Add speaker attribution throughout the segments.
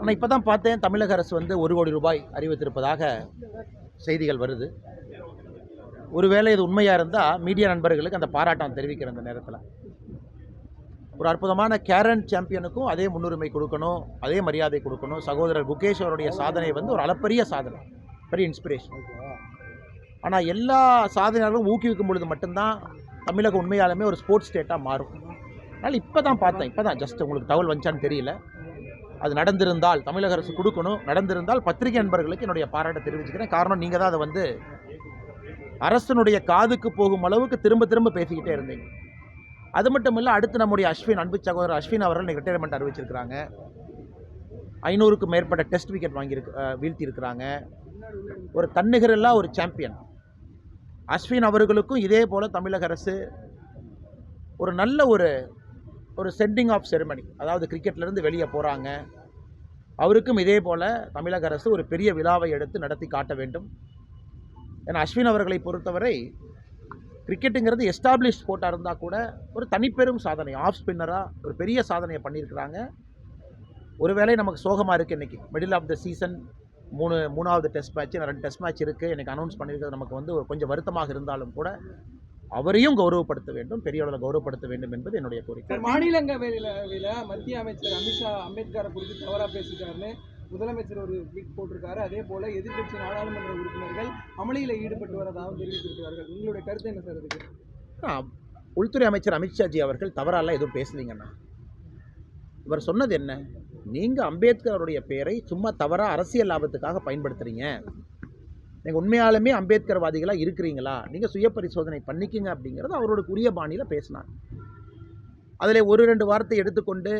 Speaker 1: ஆனால் இப்போ தான் பார்த்தேன் தமிழக அரசு வந்து ஒரு கோடி ரூபாய் அறிவித்திருப்பதாக செய்திகள் வருது. ஒருவேளை இது உண்மையாக இருந்தால் மீடியா நண்பர்களுக்கு அந்த பாராட்டம் தெரிவிக்கிற அந்த நேரத்தில். ஒரு அற்புதமான கேரன் சாம்பியனுக்கும் அதே முன்னுரிமை கொடுக்கணும் அதே மரியாதை கொடுக்கணும். சகோதரர் குகேஷ் அவருடைய சாதனை வந்து ஒரு அளப்பரிய சாதனை பெரிய இன்ஸ்பிரேஷன் ஆனால் எல்லா சாதனையாளர்களும் ஊக்குவிக்கும் பொழுது மட்டும்தான் தமிழகம் உண்மையாலுமே ஒரு ஸ்போர்ட்ஸ் ஸ்டேட்டாக மாறும். அதனால் இப்போ தான் பார்த்தேன் இப்போ தான் ஜஸ்ட் உங்களுக்கு தகவல் வந்துச்சான்னு தெரியல. அது நடந்திருந்தால் தமிழக அரசு கொடுக்கணும். நடந்திருந்தால் பத்திரிகை நண்பர்களுக்கு என்னுடைய பாராட்டை தெரிவிச்சுக்கிறேன். காரணம் நீங்கள் தான் அதை வந்து அரசனுடைய காதுக்கு போகும் அளவுக்கு திரும்ப திரும்ப பேசிக்கிட்டே இருந்தீங்க. அது மட்டும் இல்லை அடுத்து நம்முடைய அஸ்வின் அன்பு சகோதரர் அஸ்வின் அவர்கள் ரிட்டையர்மெண்ட் அறிவிச்சிருக்கிறாங்க. ஐநூறுக்கும் மேற்பட்ட டெஸ்ட் விக்கெட் வாங்கியிருக்கு வீழ்த்தியிருக்கிறாங்க. ஒரு தன்னிகரில்லா ஒரு சாம்பியன் அஸ்வின் அவர்களுக்கும் இதே போல் தமிழக அரசு ஒரு நல்ல ஒரு ஒரு சென்டிங் ஆஃப் செரிமனி அதாவது கிரிக்கெட்லேருந்து வெளியே போகிறாங்க அவருக்கும் இதே போல் தமிழக அரசு ஒரு பெரிய விழாவை எடுத்து நடத்தி காட்ட வேண்டும். ஏன்னா அஸ்வின் அவர்களை பொறுத்தவரை கிரிக்கெட்டுங்கிறது எஸ்டாப்ளிஷ் ஸ்போர்ட்டாக இருந்தால் கூட ஒரு தனிப்பெரும் சாதனை. ஆஃப் ஸ்பின்னராக ஒரு பெரிய சாதனையை பண்ணியிருக்கிறாங்க. ஒருவேளை நமக்கு சோகமாக இருக்குது இன்றைக்கி மிடில் ஆஃப் த சீசன் மூணு மூணாவது டெஸ்ட் மேட்ச் ரெண்டு டெஸ்ட் மேட்ச் இருக்குது எனக்கு அனௌன்ஸ் பண்ணியிருக்கிறது நமக்கு வந்து ஒரு கொஞ்சம் வருத்தமாக இருந்தாலும் கூட அவரையும் கௌரவப்படுத்த வேண்டும் பெரிய அளவில் கௌரவப்படுத்த வேண்டும் என்பது என்னுடைய கோரிக்கை.
Speaker 2: மாநிலங்களவையில மத்திய அமைச்சர் அமித்ஷா அம்பேத்கரை குறித்து தவறா பேசிட்டாருன்னு முதலமைச்சர் ஒரு ட்வீட் போட்டிருக்காரு. அதே போல எதிர்க்கட்சி நாடாளுமன்ற உறுப்பினர்கள் அமளியில ஈடுபட்டு வரதாகவும் தெரிவித்திருக்கிறார்கள். உங்களுடைய கருத்து என்ன சார் இதுக்கு
Speaker 1: ஆ, உள்துறை அமைச்சர் அமித்ஷாஜி அவர்கள் தவறாலாம் எதுவும் பேசலீங்கண்ணா இவர் சொன்னது என்ன? நீங்கள் அம்பேத்கர் அவருடைய பெயரை சும்மா தவறாக அரசியல் லாபத்துக்காக பயன்படுத்துகிறீங்க நீங்கள் உண்மையாலுமே அம்பேத்கர்வாதிகளாக இருக்கிறீங்களா? நீங்கள் சுய பரிசோதனை பண்ணிக்கிங்க அப்படிங்கிறது அவரோட உரிய பாணியில் பேசினார் அதில் ஒரு ரெண்டு வார்த்தை எடுத்துக்கொண்டு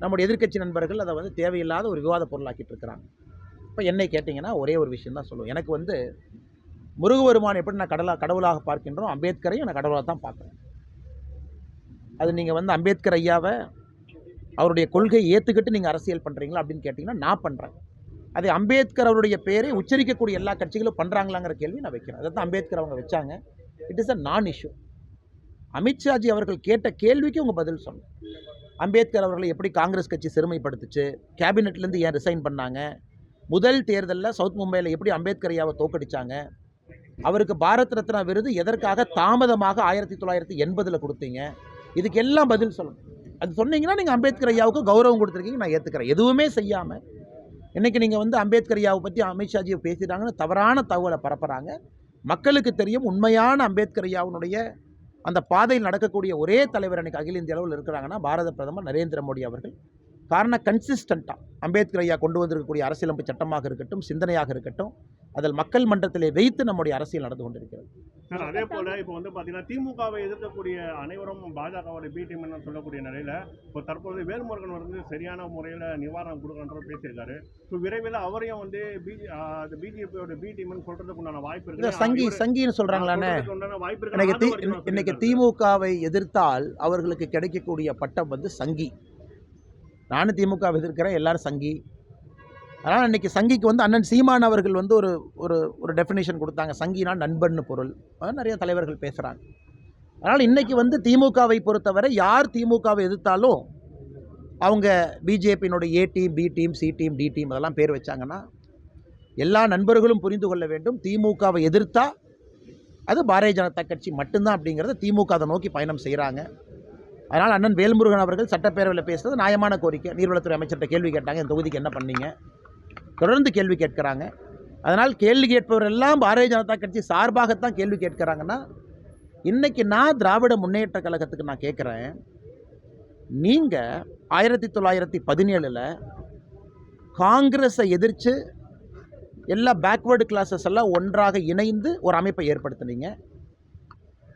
Speaker 1: நம்முடைய எதிர்க்கட்சி நண்பர்கள் அதை வந்து தேவையில்லாத ஒரு விவாத பொருளாக்கிட்டு இருக்கிறாங்க. இப்போ என்னை கேட்டிங்கன்னா ஒரே ஒரு விஷயம் தான் சொல்லுவோம் எனக்கு வந்து முருகபெருமான் எப்படி நான் கடலாக கடவுளாக பார்க்கின்றோம் அம்பேத்கரையும் நான் கடவுளாக தான் பார்க்குறேன். அது நீங்கள் வந்து அம்பேத்கர் ஐயாவை அவருடைய கொள்கையை ஏற்றுக்கிட்டு நீங்கள் அரசியல் பண்ணுறீங்களா அப்படின்னு கேட்டிங்கன்னா நான் பண்ணுறேன் அது அம்பேத்கர் அவருடைய பேரை உச்சரிக்கக்கூடிய எல்லா கட்சிகளும் பண்ணுறாங்களாங்கிற கேள்வி நான் வைக்கிறேன். அதை தான் அம்பேத்கர் அவங்க வச்சாங்க. இட் இஸ் அ நான் இஷ்யூ அமித்ஷாஜி அவர்கள் கேட்ட கேள்விக்கு உங்கள் பதில் சொன்னேன். அம்பேத்கர் அவர்களை எப்படி காங்கிரஸ் கட்சி சிறுமைப்படுத்துச்சு கேபினெட்லேருந்து ஏன் ரிசைன் பண்ணாங்க? முதல் தேர்தலில் சவுத் மும்பையில் எப்படி அம்பேத்கரையாவை தோக்கடிச்சாங்க? அவருக்கு பாரத் ரத்னா விருது எதற்காக தாமதமாக ஆயிரத்தி தொள்ளாயிரத்தி எண்பதில் கொடுத்தீங்க? இதுக்கு எல்லாம் பதில் சொல்லணும் அது சொன்னீங்கன்னா நீங்கள் அம்பேத்கர் ஐயாவுக்கு கௌரவம் கொடுத்துருக்கீங்க நான் ஏற்றுக்கிறேன் எதுவுமே செய்யாமல் இன்றைக்கி நீங்கள் வந்து அம்பேத்கர் ஐயாவை பற்றி அமித்ஷாஜியை பேசிட்டாங்கன்னு தவறான தகவலை பரப்புகிறாங்க மக்களுக்கு தெரியும் உண்மையான அம்பேத்கர் ஐயாவினுடைய அந்த பாதையில் நடக்கக்கூடிய ஒரே தலைவர் அன்றைக்கி அகில இந்திய அளவில் இருக்கிறாங்கன்னா பாரத பிரதமர் நரேந்திர மோடி அவர்கள். காரணம் கன்சிஸ்டண்ட்டாக அம்பேத்கர் ஐயா கொண்டு வந்திருக்கக்கூடிய அரசியலமைப்பு சட்டமாக இருக்கட்டும் சிந்தனையாக இருக்கட்டும் அதில் மக்கள் மன்றத்திலே வைத்து நம்முடைய அரசியல் நடந்து கொண்டிருக்கிறது.
Speaker 3: சார் அதே போல இப்போ வந்து பாத்தீங்கன்னா திமுகவை எதிர்க்கக்கூடிய அனைவரும் பாஜகவோட பி சொல்லக்கூடிய நிலையில இப்போ தற்போது வேல்முருகன் வந்து சரியான முறையில் நிவாரணம் கொடுக்கணுன்ற பேசியிருக்காரு. ஸோ விரைவில் அவரையும் வந்து பிஜே அது பிஜேபியோட பி டீம்னு சொல்றதுக்கு உண்டான வாய்ப்பு இருக்கு
Speaker 1: சங்கி சங்கின்னு
Speaker 3: உண்டான வாய்ப்பு இருக்கு
Speaker 1: இன்னைக்கு. திமுகவை எதிர்த்தால் அவர்களுக்கு கிடைக்கக்கூடிய பட்டம் வந்து சங்கி. நானும் திமுகவை எதிர்க்கிறேன் எல்லாரும் சங்கி. அதனால் இன்றைக்கி சங்கிக்கு வந்து அண்ணன் சீமான் அவர்கள் வந்து ஒரு ஒரு ஒரு டெஃபினேஷன் கொடுத்தாங்க. சங்கினா நண்பன்னு பொருள். நிறைய தலைவர்கள் பேசுகிறாங்க அதனால் இன்றைக்கி வந்து திமுகவை பொறுத்தவரை யார் திமுகவை எதிர்த்தாலும் அவங்க பிஜேபியினுடைய A team B team C team D team அதெல்லாம் பேர் வச்சாங்கன்னா எல்லா நண்பர்களும் புரிந்து கொள்ள வேண்டும். திமுகவை எதிர்த்தா அது பாரதிய ஜனதா கட்சி மட்டும்தான் அப்படிங்கிறத திமுக அதை நோக்கி பயணம் செய்கிறாங்க அதனால் அண்ணன் வேல்முருகன் அவர்கள் சட்டப்பேரவையில் பேசுறது நியாயமான கோரிக்கை. நீர்வளத்துறை அமைச்சர்கிட்ட கேள்வி கேட்டாங்க இந்த தொகுதிக்கு என்ன பண்ணீங்க? தொடர்ந்து கேள்வி கேட்குறாங்க. அதனால் கேள்வி கேட்பவர் எல்லாம் பாரதிய ஜனதா கட்சி சார்பாகத்தான் கேள்வி கேட்குறாங்கன்னா இன்றைக்கி நான் திராவிட முன்னேற்ற கழகத்துக்கு நான் கேட்குறேன். நீங்கள் ஆயிரத்தி தொள்ளாயிரத்தி பதினேழில் காங்கிரஸை எதிர்த்து எல்லா பேக்வேர்டு கிளாஸஸ் எல்லாம் ஒன்றாக இணைந்து ஒரு அமைப்பை ஏற்படுத்தினீங்க.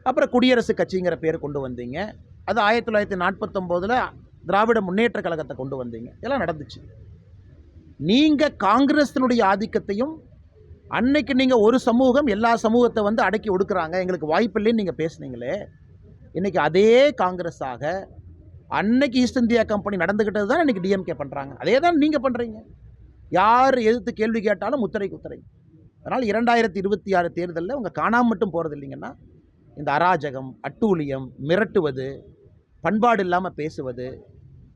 Speaker 1: அப்புறம் குடியரசு கட்சிங்கிற பேர் கொண்டு வந்தீங்க. அது ஆயிரத்தி தொள்ளாயிரத்தி நாற்பத்தொம்போதில் திராவிட முன்னேற்ற கழகத்தை கொண்டு வந்தீங்க. இதெல்லாம் நடந்துச்சு. நீங்கள் காங்கிரஸினுடைய ஆதிக்கத்தையும் அன்னைக்கு நீங்கள் ஒரு சமூகம் எல்லா சமூகத்தை வந்து அடக்கி ஒடுக்குறாங்க. எங்களுக்கு வாய்ப்பில்லைன்னு நீங்கள் பேசுனீங்களே. இன்றைக்கி அதே காங்கிரஸாக அன்னைக்கு ஈஸ்ட் இந்தியா கம்பெனி நடந்துக்கிட்டது தான் இன்றைக்கி டிஎம்கே பண்ணுறாங்க அதே தான் நீங்கள் பண்ணுறீங்க யார் எதிர்த்து கேள்வி கேட்டாலும் முத்திரை குத்துறீங்க அதனால் இரண்டாயிரத்தி இருபத்தி ஆறு தேர்தலில் உங்கள் காணாமல் மட்டும் போகிறது இல்லைங்கன்னா இந்த அராஜகம் அட்டூழியம் மிரட்டுவது பண்பாடு இல்லாமல் பேசுவது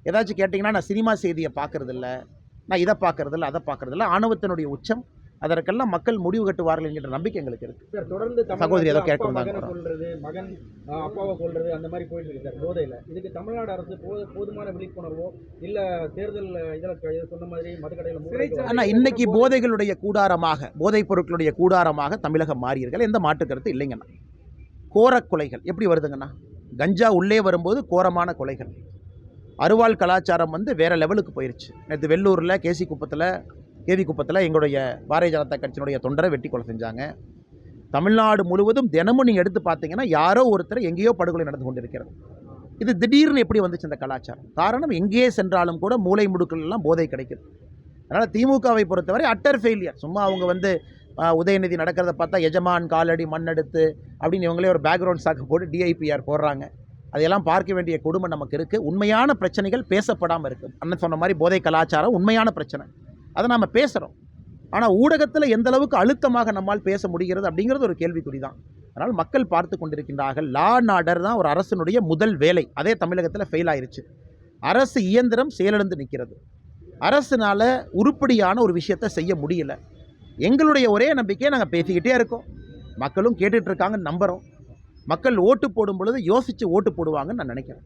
Speaker 1: ஏதாச்சும் கேட்டிங்கன்னா நான் சினிமா செய்தியை பார்க்குறதில்ல. நான் இதை பார்க்கறதில்ல அதை பார்க்கறதில்ல. ஆணவத்தினுடைய உச்சம் அதற்கெல்லாம் மக்கள் முடிவு கட்டுவார்கள் என்கிற நம்பிக்கை எங்களுக்கு இருக்குது
Speaker 4: சார் தொடர்ந்து
Speaker 1: சகோதரி ஏதோ கேட்க
Speaker 4: அப்பா
Speaker 1: வந்தாங்க.
Speaker 4: மகனை கொல்றது மகன் அப்பாவை கொல்றது அந்த மாதிரி போயிட்டு இருக்கு சார் போதையில. இதுக்கு தமிழ்நாடு அரசு போது போதுமான விழிப்புணர்வோ இல்ல தேர்தல் இதுல சொன்ன மாதிரி மதுக்கடையில
Speaker 1: ஆனால் இன்னைக்கு போதைகளுடைய கூடாரமாக போதைப் பொருட்களுடைய கூடாரமாக தமிழகம் மாறியிருக்கள் எந்த மாற்று கருத்து இல்லைங்கண்ணா. கோரக் கொலைகள் எப்படி வருதுங்கண்ணா? கஞ்சா உள்ளே வரும்போது கோரமான கொலைகள். அருவாள் கலாச்சாரம் வந்து வேறு லெவலுக்கு போயிருச்சு. நேற்று வெள்ளூரில் கேசி குப்பத்தில் கேவி குப்பத்தில் எங்களுடைய பாரதிய ஜனதா கட்சியினுடைய தொண்டரை வெட்டி கொலை செஞ்சாங்க. தமிழ்நாடு முழுவதும் தினமும் நீங்கள் எடுத்து பார்த்தீங்கன்னா யாரோ ஒருத்தர் எங்கேயோ படுகொலை நடந்து கொண்டிருக்கிறது. இது திடீர்னு எப்படி வந்துச்சு இந்த கலாச்சாரம்? காரணம் எங்கேயே சென்றாலும் கூட மூளை முடுக்கள்லாம் போதை கிடைக்குது. அதனால் திமுகவை பொறுத்தவரை அட்டர் ஃபெயிலியர் சும்மா அவங்க வந்து உதயநிதி நடக்கிறத பார்த்தா எஜமான் காலடி மண்ணெடுத்து அப்படின்னு இவங்களே ஒரு பேக்ரவுண்ட் சாக்கு போட்டு டிஐபிஆர் போடுறாங்க. அதையெல்லாம் பார்க்க வேண்டிய கொடுமை நமக்கு இருக்குது உண்மையான பிரச்சனைகள் பேசப்படாமல் இருக்குது அண்ணன் சொன்ன மாதிரி போதை கலாச்சாரம் உண்மையான பிரச்சனை. அதை நாம் பேசுகிறோம் ஆனால் ஊடகத்தில் எந்த அளவுக்கு அழுத்தமாக நம்மால் பேச முடிகிறது அப்படிங்கிறது ஒரு கேள்விக்குறி தான் அதனால் மக்கள் பார்த்து கொண்டிருக்கின்றார்கள் லா அண்ட் ஆர்டர் தான் ஒரு அரசினுடைய முதல் வேலை. அதே தமிழகத்தில் ஃபெயில் ஆயிடுச்சு அரசு இயந்திரம் செயலிழந்து நிற்கிறது. அரசுனால் உருப்படியான ஒரு விஷயத்தை செய்ய முடியல. எங்களுடைய ஒரே நம்பிக்கையை நாங்கள் பேசிக்கிட்டே இருக்கோம். மக்களும் கேட்டுட்ருக்காங்கன்னு நம்புகிறோம் மக்கள் ஓட்டு போடும் பொழுது யோசித்து ஓட்டு போடுவாங்கன்னு நான் நினைக்கிறேன்.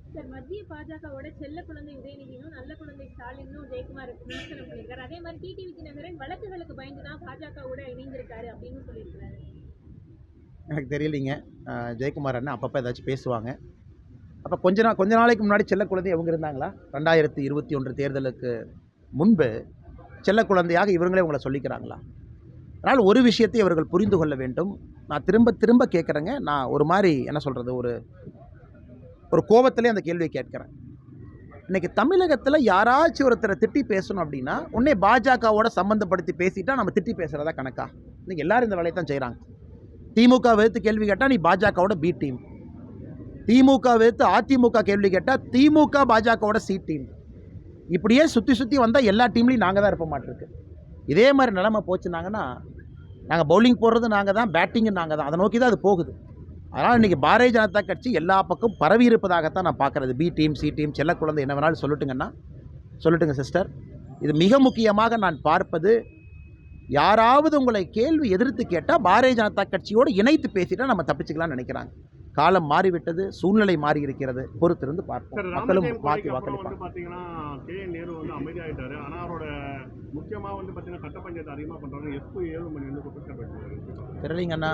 Speaker 1: எனக்கு தெரியலைங்க. ஜெயக்குமார் அண்ணன் அப்பப்போ ஏதாச்சும் பேசுவாங்க. அப்போ கொஞ்ச நாள் கொஞ்ச நாளைக்கு முன்னாடி செல்ல குழந்தை அவங்க இருந்தாங்களா? ரெண்டாயிரத்தி இருபத்தி ஒன்று தேர்தலுக்கு முன்பு செல்ல குழந்தையாக இவங்களே உங்களை சொல்லிக்கிறாங்களா? அதனால் ஒரு விஷயத்தை இவர்கள் புரிந்து கொள்ள வேண்டும். நான் திரும்ப திரும்ப கேட்குறேங்க. நான் ஒரு மாதிரி என்ன சொல்கிறது ஒரு ஒரு கோபத்திலே அந்த கேள்வியை கேட்குறேன். இன்றைக்கி தமிழகத்தில் யாராச்சும் ஒருத்தரை திட்டி பேசணும் அப்படின்னா உடனே பாஜகவோட சம்மந்தப்படுத்தி பேசிட்டா நம்ம திட்டி பேசுகிறதா கணக்கா? இன்றைக்கி எல்லாரும் இந்த வேலையை தான் செய்கிறாங்க திமுக வெறுத்து கேள்வி கேட்டால் நீ பாஜகவோட பி டீம் திமுக வெறுத்து அதிமுக கேள்வி கேட்டால் திமுக பாஜகவோட சி டீம் இப்படியே சுற்றி சுற்றி வந்தால் எல்லா டீம்லேயும் நாங்கள் தான் இருப்ப மாட்டிருக்கு இதே மாதிரி நிலமை போச்சுனாங்கன்னா நாங்கள் பவுலிங் போடுறது நாங்கள் தான் பேட்டிங்கு நாங்கள் தான். அதை நோக்கி தான் அது போகுது. அதனால் இன்றைக்கி பாரதிய ஜனதா கட்சி எல்லா பக்கம் பரவி இருப்பதாகத்தான் நான் பார்க்குறது. பி டீம் சி டீம் செல்ல குழந்தை என்ன வேணாலும் சொல்லட்டுங்கன்னா சொல்லட்டுங்க சிஸ்டர் இது மிக முக்கியமாக நான் பார்ப்பது யாராவது உங்களை கேள்வி எதிர்த்து கேட்டால் பாரதிய ஜனதா கட்சியோடு இணைத்து பேசிட்டா நம்ம தப்பிச்சுக்கலாம்னு நினைக்கிறாங்க. காலம் மாறிவிட்டது சூழ்நிலை மாறி இருக்கிறது. பொறுத்திருந்து பார்ப்போம். மக்களும் மாற்றி வாக்களிப்பாங்க.
Speaker 3: முக்கியமாக வந்து பார்த்தீங்கன்னா கட்ட பஞ்சாயத்து அதிகமாக பண்ணுறாங்க எஸ்பு ஏழு மணி வந்து குற்றச்சாட்டு
Speaker 1: தெரியலீங்கண்ணா.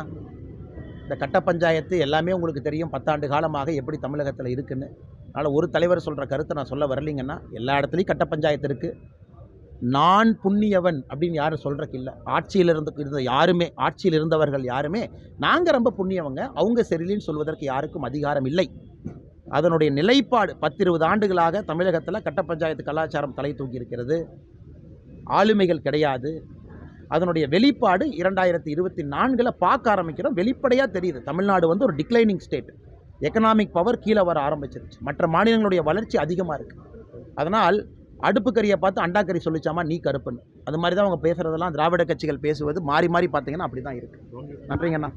Speaker 1: இந்த கட்ட பஞ்சாயத்து எல்லாமே உங்களுக்கு தெரியும். பத்தாண்டு காலமாக எப்படி தமிழகத்தில் இருக்குன்னு. அதனால் ஒரு தலைவர் சொல்கிற கருத்தை நான் சொல்ல வரலீங்கன்னா எல்லா இடத்துலையும் கட்ட பஞ்சாயத்து இருக்குது நான் புண்ணியவன் அப்படின்னு யாரும் சொல்கிறக்கு இல்லை. ஆட்சியில் இருந்து இருந்த யாருமே ஆட்சியில் இருந்தவர்கள் யாருமே நாங்கள் ரொம்ப புண்ணியவங்க. அவங்க சரியில்லைன்னு சொல்வதற்கு யாருக்கும் அதிகாரம் இல்லை. அதனுடைய நிலைப்பாடு பத்திருபது ஆண்டுகளாக தமிழகத்தில் கட்ட பஞ்சாயத்து கலாச்சாரம் தலை தூக்கி இருக்கிறது. ஆளுமைகள் கிடையாது. அதனுடைய வெளிப்பாடு இரண்டாயிரத்தி இருபத்தி நான்கில் பார்க்க ஆரம்பிக்கிறோம். வெளிப்படையாக தெரியுது. தமிழ்நாடு வந்து ஒரு டிக்ளைனிங் ஸ்டேட் எக்கனாமிக் பவர் கீழே வர ஆரம்பிச்சிருச்சு. மற்ற மாநிலங்களுடைய வளர்ச்சி அதிகமாக இருக்குது அதனால் அடுப்பு கறியை பார்த்து அண்டாக்கறி சொல்லிச்சாமா நீ கருப்புன்னு. அது மாதிரி தான் அவங்க பேசுகிறதெல்லாம் திராவிட கட்சிகள் பேசுவது. மாறி மாறி பார்த்தீங்கன்னா அப்படி தான் இருக்குது நன்றிங்கண்ணா.